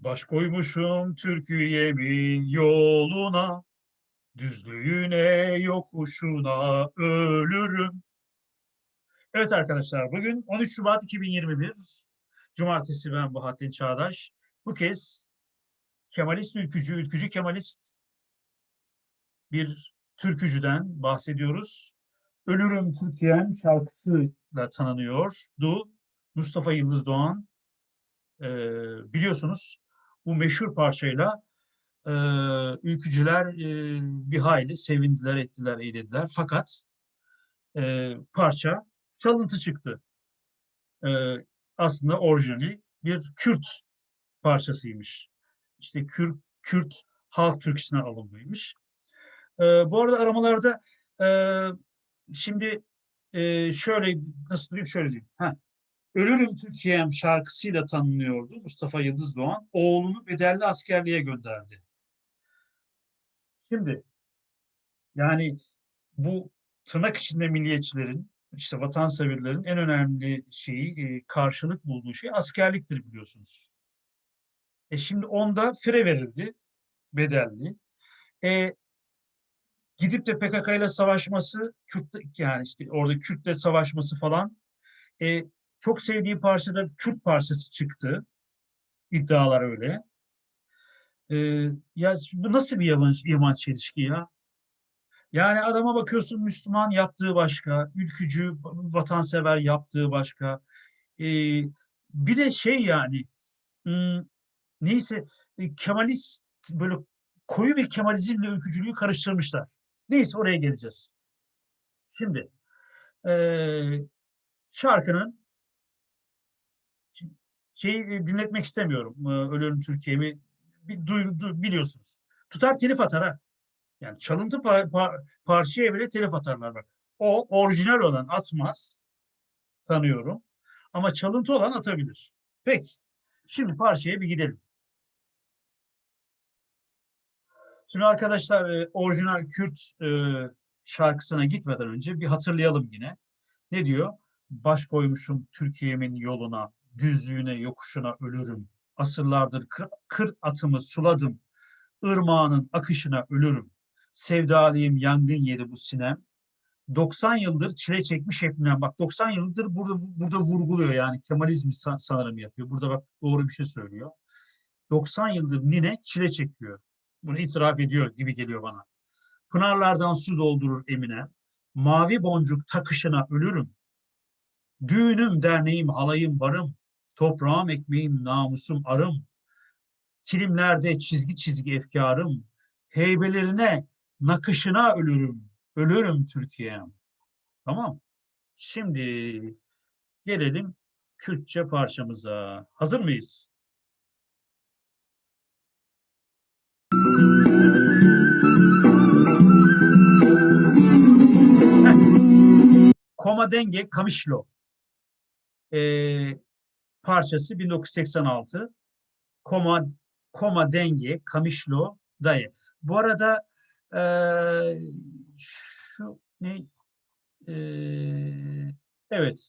Baş koymuşum Türkiye'min yoluna, düzlüğüne yokuşuna ölürüm. Evet arkadaşlar bugün 13 Şubat 2021. Cumartesi ben Bahattin Çağdaş. Bu kez Kemalist ülkücü, ülkücü Kemalist bir türkücüden bahsediyoruz. Ölürüm Türkiye'm şarkısıyla tanınıyordu. Mustafa Yıldız Doğan. Ee, biliyorsunuz bu meşhur parçayla e, ülkücüler e, bir hayli sevindiler, ettiler, eğlediler. Fakat e, parça çalıntı çıktı. E, aslında orijinali bir Kürt parçasıymış. İşte Kürt, Kürt halk türküsüne alınmaymış. E, bu arada aramalarda e, şimdi e, şöyle nasıl diyeyim şöyle diyeyim. Heh. Ölürüm Türkiye'm şarkısıyla tanınıyordu Mustafa Yıldız Doğan. Oğlunu bedelli askerliğe gönderdi. Şimdi yani bu tırnak içinde milliyetçilerin, işte vatanseverlerin en önemli şeyi, e, karşılık bulduğu şey askerliktir biliyorsunuz. E şimdi onda fire verildi, bedelli. E, gidip de PKK ile savaşması, Kürt, yani işte orada Kürtle savaşması falan, e, çok sevdiği parçada Kürt parçası çıktı. İddialar öyle. Ee, ya bu nasıl bir yalan, iman çelişki ya? Yani adama bakıyorsun Müslüman yaptığı başka, ülkücü, vatansever yaptığı başka. Ee, bir de şey yani, neyse e, Kemalist böyle koyu bir Kemalizmle ülkücülüğü karıştırmışlar. Neyse oraya geleceğiz. Şimdi e, şarkının şeyi dinletmek istemiyorum. Ölürüm Türkiye'mi bir duy, du, biliyorsunuz. Tutar telif atar ha. Yani çalıntı par, par, parçaya bile telif atarlar bak. O orijinal olan atmaz sanıyorum. Ama çalıntı olan atabilir. Peki. Şimdi parçaya bir gidelim. Şimdi arkadaşlar e, orijinal Kürt e, şarkısına gitmeden önce bir hatırlayalım yine. Ne diyor? Baş koymuşum Türkiye'min yoluna, düzlüğüne, yokuşuna ölürüm. Asırlardır kır, kır atımı suladım. Irmağının akışına ölürüm. Sevdalıyım yangın yeri bu sinem. 90 yıldır çile çekmiş hepimden. Bak 90 yıldır burada burada vurguluyor yani Kemalizmi sanırım yapıyor. Burada bak doğru bir şey söylüyor. 90 yıldır nine çile çekiyor. Bunu itiraf ediyor gibi geliyor bana. Pınarlardan su doldurur Emine. Mavi boncuk takışına ölürüm. Düğünüm, derneğim, halayım, varım. Toprağım, ekmeğim, namusum, arım. Kilimlerde çizgi çizgi efkarım. Heybelerine, nakışına ölürüm. Ölürüm Türkiye'm. Tamam. Şimdi gelelim Kürtçe parçamıza. Hazır mıyız? Koma Denge Kamışlo e, parçası 1986 Koma Koma Denge Kamışlo Dayı. Bu arada e, şu ne e, evet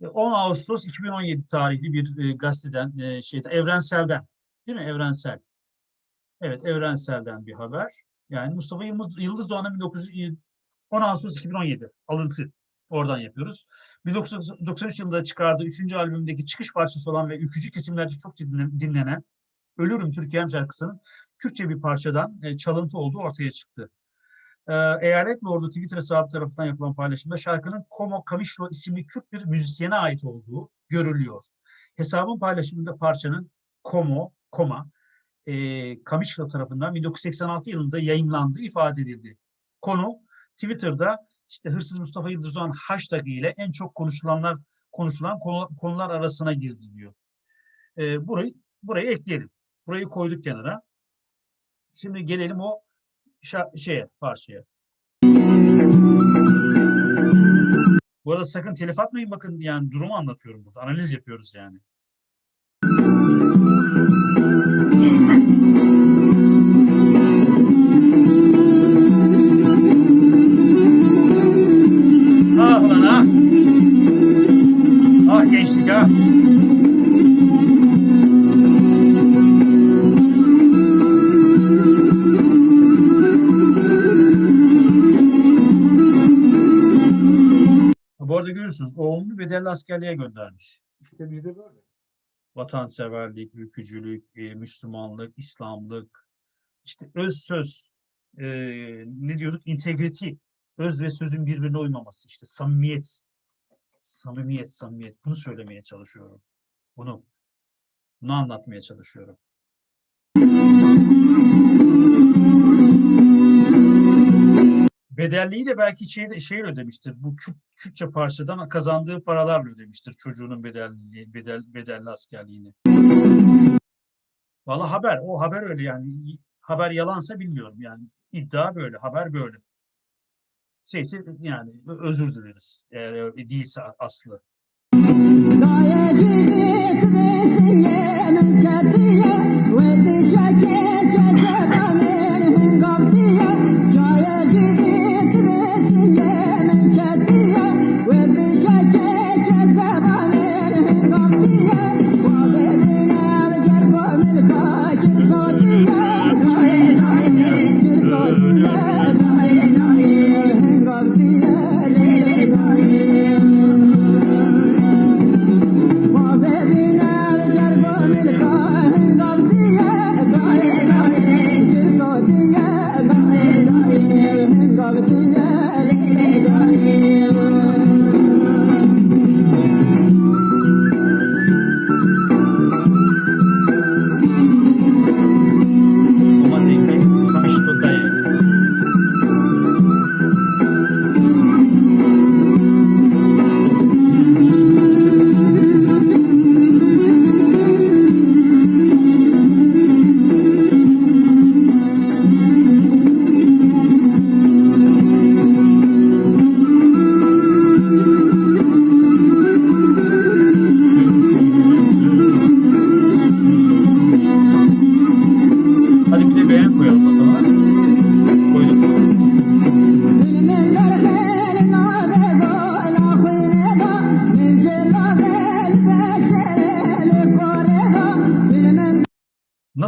10 Ağustos 2017 tarihli bir e, gazeteden e, şeyde Evrensel'den değil mi Evrensel? Evet Evrensel'den bir haber. Yani Mustafa Yıldız, Yıldız Doğan'ın 19 10 Ağustos 2017 alıntı. Oradan yapıyoruz. 1993 yılında çıkardığı 3. albümündeki çıkış parçası olan ve ülkücü kesimlerde çok dinlenen Ölürüm Türkiye'm şarkısının Kürtçe bir parçadan e, çalıntı olduğu ortaya çıktı. E, Eyalet Lordu Twitter hesabı tarafından yapılan paylaşımda şarkının Komo Kamişlo isimli Kürt bir müzisyene ait olduğu görülüyor. Hesabın paylaşımında parçanın Komo, Koma, e, Kamişlo tarafından 1986 yılında yayınlandığı ifade edildi. Konu Twitter'da işte Hırsız Mustafa Yıldızhan hashtag ile en çok konuşulanlar konuşulan konular arasına girdi diyor. E, burayı burayı ekleyelim. Burayı koyduk kenara. Şimdi gelelim o şeye, parçaya. Bu arada sakın telif atmayın bakın yani durumu anlatıyorum burada. Analiz yapıyoruz yani. gençlik ha. Bu arada görürsünüz oğlunu bedelli askerliğe göndermiş. İşte bizde böyle. Vatanseverlik, ülkücülük, e, Müslümanlık, İslamlık, işte öz söz, e, ne diyorduk? Integrity, öz ve sözün birbirine uymaması, işte samimiyet, samimiyet, samimiyet. Bunu söylemeye çalışıyorum. Bunu, bunu anlatmaya çalışıyorum. Bedelliği de belki şey, şey ödemiştir. Bu Kürt, Kürtçe parçadan kazandığı paralarla ödemiştir çocuğunun bedelli, bedel, bedelli askerliğini. Valla haber, o haber öyle yani. Haber yalansa bilmiyorum yani. İddia böyle, haber böyle. Şeyse yani özür dileriz. Eğer değilse aslı. Mamadeka'yı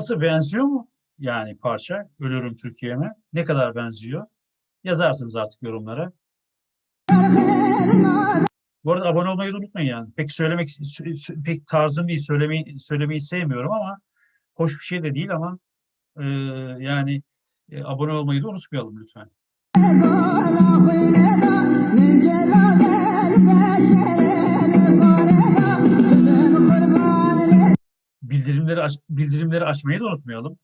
Nasıl benziyor mu? Yani parça Ölürüm Türkiye'me. Ne kadar benziyor? Yazarsınız artık yorumlara. Bu arada abone olmayı unutmayın yani. Pek söylemek sö- sö- pek tarzım değil. Söylemeyi söylemeyi sevmiyorum ama hoş bir şey de değil ama e, yani e, abone olmayı da unutmayalım lütfen. Aç, bildirimleri açmayı da unutmayalım.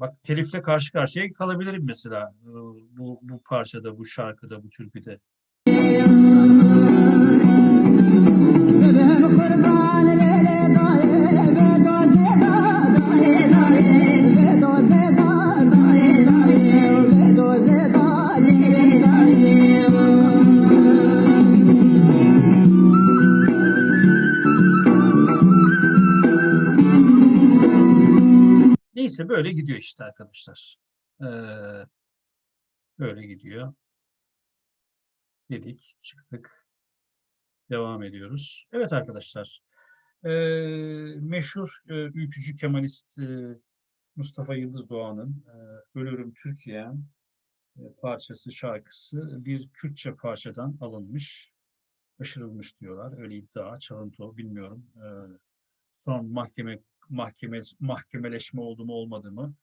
Bak telifle karşı karşıya kalabilirim mesela bu bu parçada, bu şarkıda, bu türküde. Neyse böyle gidiyor işte arkadaşlar. Ee, böyle gidiyor. Dedik, çıktık. Devam ediyoruz. Evet arkadaşlar. Ee, meşhur e, ülkücü Kemalist e, Mustafa Yıldız Doğan'ın e, Ölürüm Türkiye'm e, parçası, şarkısı bir Kürtçe parçadan alınmış, aşırılmış diyorlar. Öyle iddia, çalıntı o, bilmiyorum. Ee, son mahkeme mahkeme mahkemeleşme oldu mu olmadı mı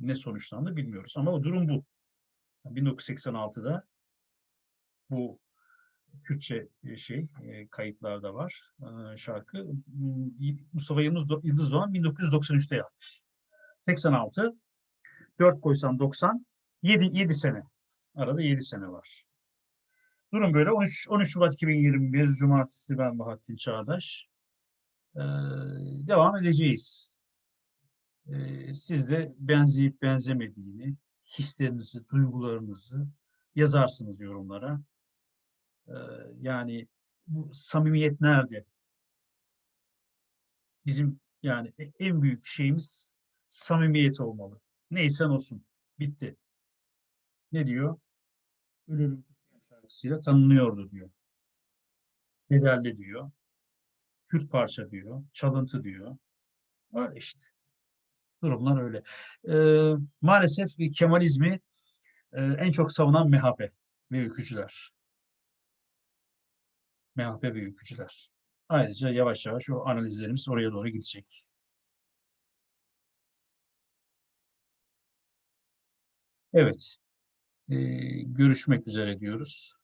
ne sonuçlandı bilmiyoruz. Ama o durum bu. 1986'da bu Kürtçe e, şey e, kayıtlarda var e, şarkı. M, Mustafa Yıldız, Do- Yıldız Doğan 1993'te yapmış. 86 4 koysam 90 7 7 sene. Arada 7 sene var. Durum böyle 13 13 Şubat 2021 Cumartesi ben Bahattin Çağdaş. Ee, devam edeceğiz. Ee, siz de benzeyip benzemediğini, hislerinizi, duygularınızı yazarsınız yorumlara. Ee, yani bu samimiyet nerede? Bizim yani e- en büyük şeyimiz samimiyet olmalı. Neysen olsun. Bitti. Ne diyor? Ölürüm şarkısıyla tanınıyordu diyor. Bedelli diyor. Kürt parça diyor. Çalıntı diyor. Öyle işte. Durumlar öyle. Ee, maalesef Kemalizmi e, en çok savunan MHP ve ülkücüler. MHP ve ülkücüler. Ayrıca yavaş yavaş o analizlerimiz oraya doğru gidecek. Evet. Ee, görüşmek üzere diyoruz.